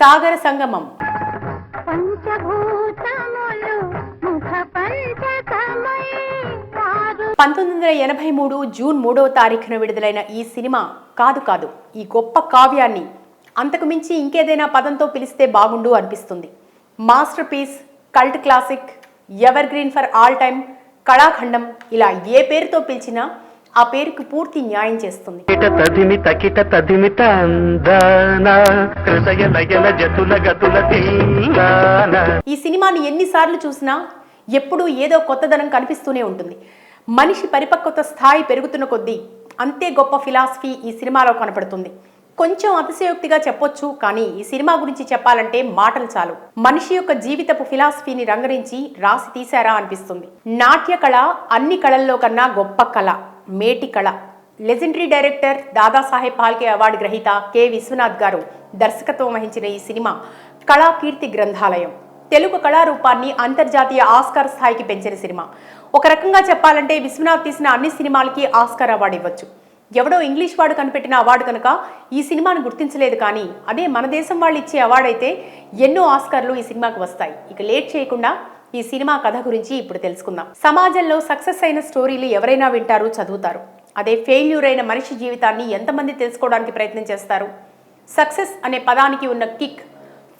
సాగర సంగమం. పంతొమ్మిది వందల ఎనభై మూడు జూన్ మూడవ తారీఖున విడుదలైన ఈ సినిమా కాదు కాదు ఈ గొప్ప కావ్యాన్ని అంతకు మించి ఇంకేదైనా పదంతో పిలిస్తే బాగుండు అనిపిస్తుంది. Masterpiece cult classic evergreen for all time కళాఖండం ఇలా ఏ పేరుతో పిలిచినా ఆ పేరుకి పూర్తి న్యాయం చేస్తుంది. ఈ సినిమాని ఎన్నిసార్లు చూసినా ఎప్పుడూ ఏదో కొత్తదనం కనిపిస్తూనే ఉంటుంది. మనిషి పరిపక్వత స్థాయి పెరుగుతున్న కొద్దీ అంతే గొప్ప ఫిలాసఫీ ఈ సినిమాలో కనపడుతుంది. కొంచెం అతిశయోక్తిగా చెప్పొచ్చు కానీ ఈ సినిమా గురించి చెప్పాలంటే మాటలు చాలు. మనిషి యొక్క జీవితపు ఫిలాసఫీని రంగరించి రాసి తీశారా అనిపిస్తుంది. నాట్య కళ అన్ని కళల్లో కన్నా గొప్ప కళ. మేటి కళ legendary director Dadasaheb Phalke award గ్రహీత కె. విశ్వనాథ్ గారు దర్శకత్వం వహించిన ఈ సినిమా కళాకీర్తి గ్రంథాలయం. తెలుగు కళారూపాన్ని అంతర్జాతీయ ఆస్కార్ స్థాయికి పెంచిన సినిమా. ఒక రకంగా చెప్పాలంటే విశ్వనాథ్ తీసిన అన్ని సినిమాలకి ఆస్కార్ అవార్డు ఇవ్వచ్చు. ఎవడో ఇంగ్లీష్ వాడు కనిపెట్టిన అవార్డు కనుక ఈ సినిమాను గుర్తించలేదు కానీ అదే మన దేశం వాళ్ళు ఇచ్చే అవార్డు అయితే ఎన్నో ఆస్కార్లు ఈ సినిమాకు వస్తాయి. ఇక లేట్ చేయకుండా ఈ సినిమా కథ గురించి ఇప్పుడు తెలుసుకుందాం. సమాజంలో సక్సెస్ అయిన స్టోరీలు ఎవరైనా వింటారు చదువుతారు. అదే ఫెయిల్యూర్ అయిన మనిషి జీవితాన్ని ఎంతమంది తెలుసుకోవడానికి ప్రయత్నం చేస్తారు? సక్సెస్ అనే పదానికి ఉన్న కిక్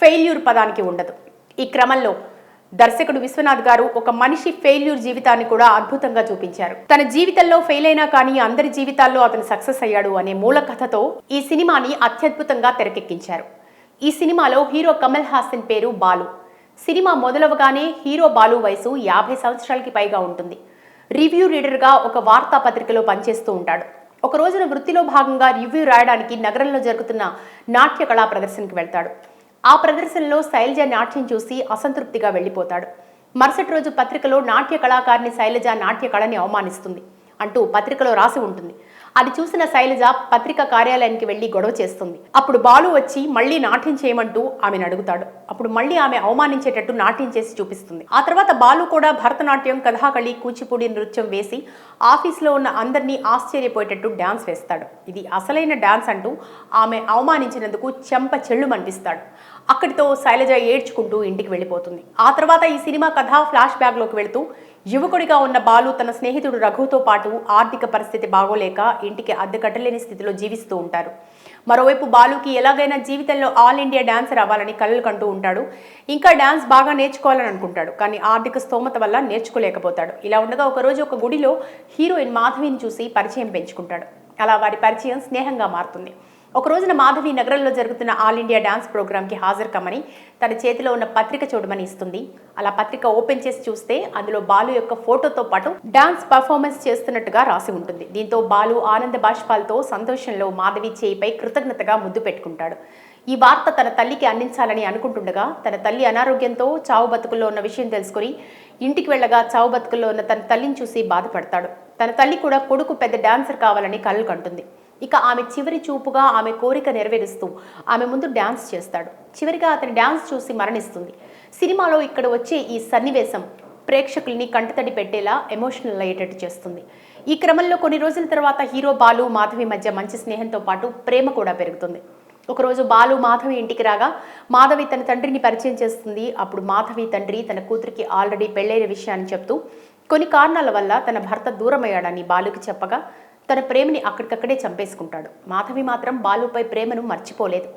ఫెయిల్యూర్ పదానికి ఉండదు. ఈ క్రమంలో దర్శకుడు విశ్వనాథ్ గారు ఒక మనిషి ఫెయిల్యూర్ జీవితాన్ని కూడా అద్భుతంగా చూపించారు. తన జీవితంలో ఫెయిల్ అయినా కానీ అందరి జీవితాల్లో అతను సక్సెస్ అయ్యాడు అనే మూల కథతో ఈ సినిమాని అత్యద్భుతంగా తెరకెక్కించారు. ఈ సినిమాలో హీరో కమల్ హాసన్ పేరు బాలు. సినిమా మొదలవగానే హీరో బాలు వయసు యాభై సంవత్సరాలకి పైగా ఉంటుంది. రివ్యూ రీడర్గా ఒక వార్తాపత్రికలో పనిచేస్తూ ఉంటాడు. ఒక రోజున వృత్తిలో భాగంగా రివ్యూ రాయడానికి నగరంలో జరుగుతున్న నాట్య కళా ప్రదర్శనకి వెళ్తాడు. ఆ ప్రదర్శనలో శైలజ నాట్యం చూసి అసంతృప్తిగా వెళ్ళిపోతాడు. మరుసటి రోజు పత్రికలో నాట్య కళాకారిణి శైలజ నాట్య కళని అవమానిస్తుంది అంటూ పత్రికలో రాసి ఉంటుంది. అది చూసిన శైలజ పత్రిక కార్యాలయానికి వెళ్ళి గొడవ చేస్తుంది. అప్పుడు బాలు వచ్చి మళ్ళీ నాట్యం చేయమంటూ ఆమెను అడుగుతాడు. అప్పుడు మళ్ళీ ఆమె అవమానించేటట్టు నాట్యం చేసి చూపిస్తుంది. ఆ తర్వాత బాలు కూడా భరతనాట్యం కథాకళి కూచిపూడి నృత్యం వేసి ఆఫీస్లో ఉన్న అందరినీ ఆశ్చర్యపోయేటట్టు డ్యాన్స్ వేస్తాడు. ఇది అసలైన డ్యాన్స్ అంటూ ఆమె అవమానించినందుకు చెంప చెళ్ళు మనిపిస్తాడు అక్కడితో శైలజ ఏడ్చుకుంటూ ఇంటికి వెళ్ళిపోతుంది. ఆ తర్వాత ఈ సినిమా కథ ఫ్లాష్ బ్యాక్లోకి వెళుతూ యువకుడిగా ఉన్న బాలు తన స్నేహితుడు రఘుతో పాటు ఆర్థిక పరిస్థితి బాగోలేక ఇంటికి అద్దె కట్టలేని స్థితిలో జీవిస్తూ ఉంటారు. మరోవైపు బాలుకి ఎలాగైనా జీవితంలో ఆల్ ఇండియా డాన్సర్ అవ్వాలని కళ్ళు కంటూ ఉంటాడు. ఇంకా డాన్స్ బాగా నేర్చుకోవాలని అనుకుంటాడు. కానీ ఆర్థిక స్తోమత వల్ల నేర్చుకోలేకపోతాడు. ఇలా ఉండగా ఒకరోజు ఒక గుడిలో హీరోయిన్ మాధవిని చూసి పరిచయం పెంచుకుంటాడు. అలా వారి పరిచయం స్నేహంగా మారుతుంది. ఒక రోజున మాధవి నగరంలో జరుగుతున్న ఆల్ ఇండియా డాన్స్ ప్రోగ్రామ్కి హాజరు కమ్మని తన చేతిలో ఉన్న పత్రిక చూడమని ఇస్తుంది. అలా పత్రిక ఓపెన్ చేసి చూస్తే అందులో బాలు యొక్క ఫోటోతో పాటు డాన్స్ పర్ఫార్మెన్స్ చేస్తున్నట్టుగా రాసి ఉంటుంది. దీంతో బాలు ఆనంద బాష్పాలతో సంతోషంలో మాధవి చేయిపై కృతజ్ఞతగా ముద్దు పెట్టుకుంటాడు. ఈ వార్త తన తల్లికి అందించాలని అనుకుంటుండగా తన తల్లి అనారోగ్యంతో చావు బతుకుల్లో ఉన్న విషయం తెలుసుకుని ఇంటికి వెళ్ళగా చావు బతుకుల్లో ఉన్న తన తల్లిని చూసి బాధపడతాడు. తన తల్లి కూడా కొడుకు పెద్ద డాన్సర్ కావాలని కలలు కంటుంది. ఇక ఆమె చివరి చూపుగా ఆమె కోరిక నెరవేరుస్తూ ఆమె ముందు డ్యాన్స్ చేస్తాడు. చివరిగా అతని డ్యాన్స్ చూసి మరణిస్తుంది. సినిమాలో ఇక్కడ వచ్చే ఈ సన్నివేశం ప్రేక్షకుల్ని కంటతడి పెట్టేలా ఎమోషనల్ అయ్యేటట్టు చేస్తుంది. ఈ క్రమంలో కొన్ని రోజుల తర్వాత హీరో బాలు మాధవి మధ్య మంచి స్నేహంతో పాటు ప్రేమ కూడా పెరుగుతుంది. ఒకరోజు బాలు మాధవి ఇంటికి రాగా మాధవి తన తండ్రిని పరిచయం చేస్తుంది. అప్పుడు మాధవి తండ్రి తన కూతురికి ఆల్రెడీ పెళ్ళైన విషయాన్ని చెప్తూ కొన్ని కారణాల వల్ల తన భర్త దూరమయ్యాడని బాలుకి చెప్పగా తన ప్రేమని అక్కడికక్కడే చంపేసుకుంటాడు. మాధవి మాత్రం బాలుపై ప్రేమను మర్చిపోలేదు.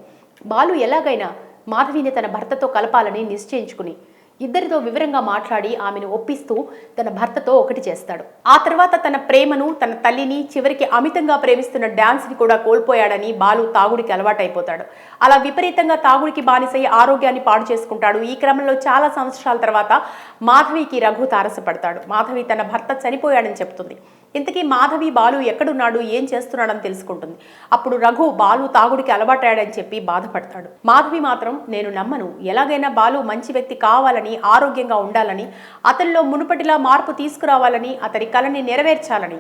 బాలు ఎలాగైనా మాధవిని తన భర్తతో కలపాలని నిశ్చయించుకుని ఇద్దరితో వివరంగా మాట్లాడి ఆమెను ఒప్పిస్తూ తన భర్తతో ఒకటి చేస్తాడు. ఆ తర్వాత తన ప్రేమను తన తల్లిని చివరికి అమితంగా ప్రేమిస్తున్న డ్యాన్స్ని కూడా కోల్పోయాడని బాలు తాగుడికి అలవాటైపోతాడు. అలా విపరీతంగా తాగుడికి బానిసై ఆరోగ్యాన్ని పాడు చేసుకుంటాడు. ఈ క్రమంలో చాలా సంవత్సరాల తర్వాత మాధవికి రఘు తారసపడతాడు. మాధవి తన భర్త చనిపోయాడని చెప్తుంది. ఇంతకీ మాధవి బాలు ఎక్కడున్నాడు? ఏం చేస్తున్నాడని తెలుసుకుంటుంది. అప్పుడు రఘు బాలు తాగుడికి అలవాటాడని చెప్పి బాధపడతాడు. మాధవి మాత్రం నేను నమ్మను. ఎలాగైనా బాలు మంచి వ్యక్తి కావాలని ఆరోగ్యంగా ఉండాలని అతనిలో మునుపటిలా మార్పు తీసుకురావాలని అతని కలని నెరవేర్చాలని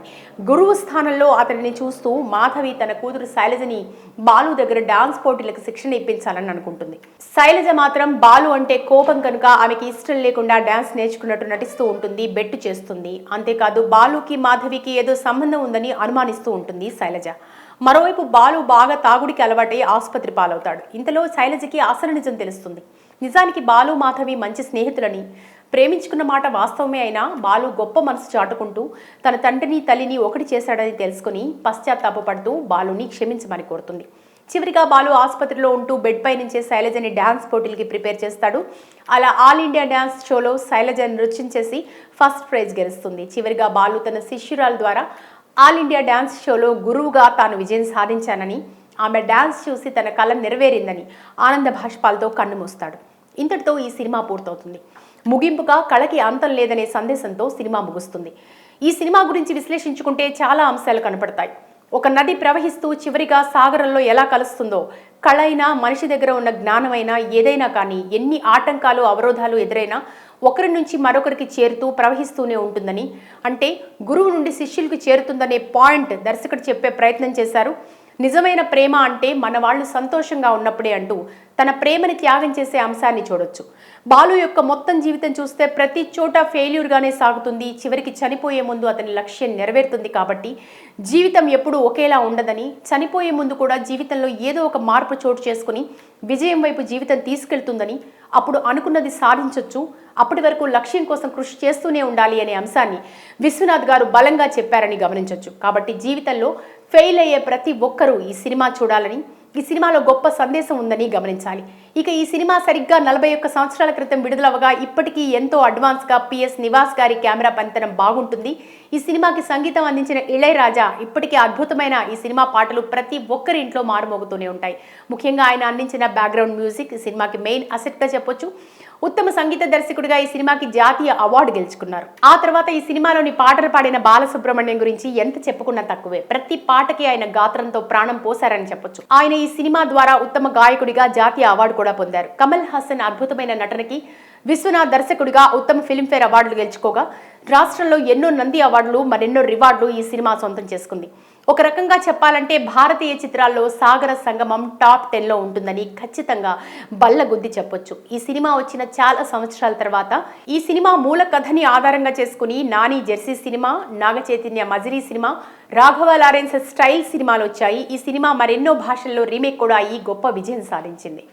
గురువు స్థానంలో అతనిని చూస్తూ మాధవి తన కూతురు శైలజని బాలు దగ్గర డాన్స్ పోటీలకు శిక్షణ ఇప్పించాలని అనుకుంటుంది. శైలజ మాత్రం బాలు అంటే కోపం కనుక ఆమెకి ఇష్టం లేకుండా డాన్స్ నేర్చుకున్నట్టు నటిస్తూ ఉంటుంది బెట్టు చేస్తుంది. అంతేకాదు బాలుకి మాధవి దీనికి ఏదో సంబంధం ఉందని అనుమానిస్తూ ఉంటుంది శైలజ. మరోవైపు బాలు బాగా తాగుడికి అలవాటై ఆసుపత్రి పాలవుతాడు. ఇంతలో శైలజకి అసలు నిజం తెలుస్తుంది. నిజానికి బాలు మాధవి మంచి స్నేహితులని. ప్రేమించుకున్న మాట వాస్తవమే అయినా బాలు గొప్ప మనసు చాటుకుంటూ తన తండ్రిని తల్లిని ఒకటి చేశాడని తెలుసుకుని పశ్చాత్తాపడుతూ బాలుని క్షమించమని కోరుతుంది. చివరిగా బాలు ఆసుపత్రిలో ఉంటూ బెడ్ పై నుంచే శైలజని డ్యాన్స్ పోటీలకి ప్రిపేర్ చేస్తాడు. అలా ఆల్ ఇండియా డ్యాన్స్ షోలో శైలజ నృత్యం చేసి ఫస్ట్ ప్రైజ్ గెలుస్తుంది. చివరిగా బాలు తన శిష్యురాల ద్వారా ఆల్ ఇండియా డ్యాన్స్ షోలో గురువుగా తాను విజయం సాధించానని ఆమె డ్యాన్స్ చూసి తన కళ నెరవేరిందని ఆనంద భాష్పాలతో కన్ను మూస్తాడు. ఇంతటితో ఈ సినిమా పూర్తవుతుంది. ముగింపుగా కళకి అంతం లేదనే సందేశంతో సినిమా ముగుస్తుంది. ఈ సినిమా గురించి విశ్లేషించుకుంటే చాలా అంశాలు కనపడతాయి. ఒక నది ప్రవహిస్తూ చివరిగా సాగరంలో ఎలా కలుస్తుందో కళైనా మనిషి దగ్గర ఉన్న జ్ఞానమైనా ఏదైనా కానీ ఎన్ని ఆటంకాలు అవరోధాలు ఎదురైనా ఒకరి నుంచి మరొకరికి చేరుతూ ప్రవహిస్తూనే ఉంటుందని అంటే గురువు నుండి శిష్యులకు చేరుతుందనే పాయింట్ దర్శకుడు చెప్పే ప్రయత్నం చేశారు. నిజమైన ప్రేమ అంటే మన వాళ్ళు సంతోషంగా ఉన్నప్పుడే అంటూ తన ప్రేమని త్యాగం చేసే అంశాన్ని చూడొచ్చు. బాలు యొక్క మొత్తం జీవితం చూస్తే ప్రతి చోట ఫెయిల్యూర్గానే సాగుతుంది. చివరికి చనిపోయే ముందు అతని లక్ష్యం నెరవేరుతుంది కాబట్టి జీవితం ఎప్పుడూ ఒకేలా ఉండదని చనిపోయే ముందు కూడా జీవితంలో ఏదో ఒక మార్పు చోటు చేసుకుని విజయం వైపు జీవితం తీసుకెళ్తుందని అప్పుడు అనుకున్నది సాధించొచ్చు. అప్పటి వరకు లక్ష్యం కోసం కృషి చేస్తూనే ఉండాలి అనే అంశాన్ని విశ్వనాథ్ గారు బలంగా చెప్పారని గమనించవచ్చు కాబట్టి జీవితంలో ఫెయిల్ అయ్యే ప్రతి ఒక్కరూ ఈ సినిమా చూడాలని ఈ సినిమాలో గొప్ప సందేశం ఉందని గమనించాలి. ఇక ఈ సినిమా సరిగ్గా నలభై ఒక్క సంవత్సరాల క్రితం విడుదలవగా ఇప్పటికీ ఎంతో అడ్వాన్స్గా పిఎస్ నివాస్ గారి కెమెరా పనితనం బాగుంటుంది. ఈ సినిమాకి సంగీతం అందించిన ఇళయరాజా ఇప్పటికీ అద్భుతమైన ఈ సినిమా పాటలు ప్రతి ఒక్కరి ఇంట్లో మారుమోగుతూనే ఉంటాయి. ముఖ్యంగా ఆయన అందించిన బ్యాక్గ్రౌండ్ మ్యూజిక్ ఈ సినిమాకి మెయిన్ అసెట్గా చెప్పొచ్చు. ఉత్తమ సంగీత దర్శకుడిగా ఈ సినిమాకి జాతీయ అవార్డు గెలుచుకున్నారు. ఆ తర్వాత ఈ సినిమాలోని పాటలు పాడిన బాలసుబ్రహ్మణ్యం గురించి ఎంత చెప్పుకున్నా తక్కువే. ప్రతి పాటకి ఆయన గాత్రంతో ప్రాణం పోశారని చెప్పొచ్చు. ఆయన ఈ సినిమా ద్వారా ఉత్తమ గాయకుడిగా జాతీయ అవార్డు కూడా పొందారు. కమల్ హాసన్ అద్భుతమైన నటనకి విశ్వనాథ్ దర్శకుడిగా ఉత్తమ ఫిల్మ్ఫేర్ అవార్డులు గెలుచుకోగా రాష్ట్రంలో ఎన్నో నంది అవార్డులు మరెన్నో రివార్డులు ఈ సినిమా సొంతం చేసుకుంది. ఒక రకంగా చెప్పాలంటే భారతీయ చిత్రాల్లో సాగర సంగమం టాప్ టెన్లో ఉంటుందని ఖచ్చితంగా బల్లగుద్ది చెప్పొచ్చు. ఈ సినిమా వచ్చిన చాలా సంవత్సరాల తర్వాత ఈ సినిమా మూల కథని ఆధారంగా చేసుకుని Nani Jersey cinema Naga Chaitanya cinema Raghava Lawrence style సినిమాలు వచ్చాయి. ఈ సినిమా మరెన్నో భాషల్లో రీమేక్ కూడా అయ్యి గొప్ప విజయం సాధించింది.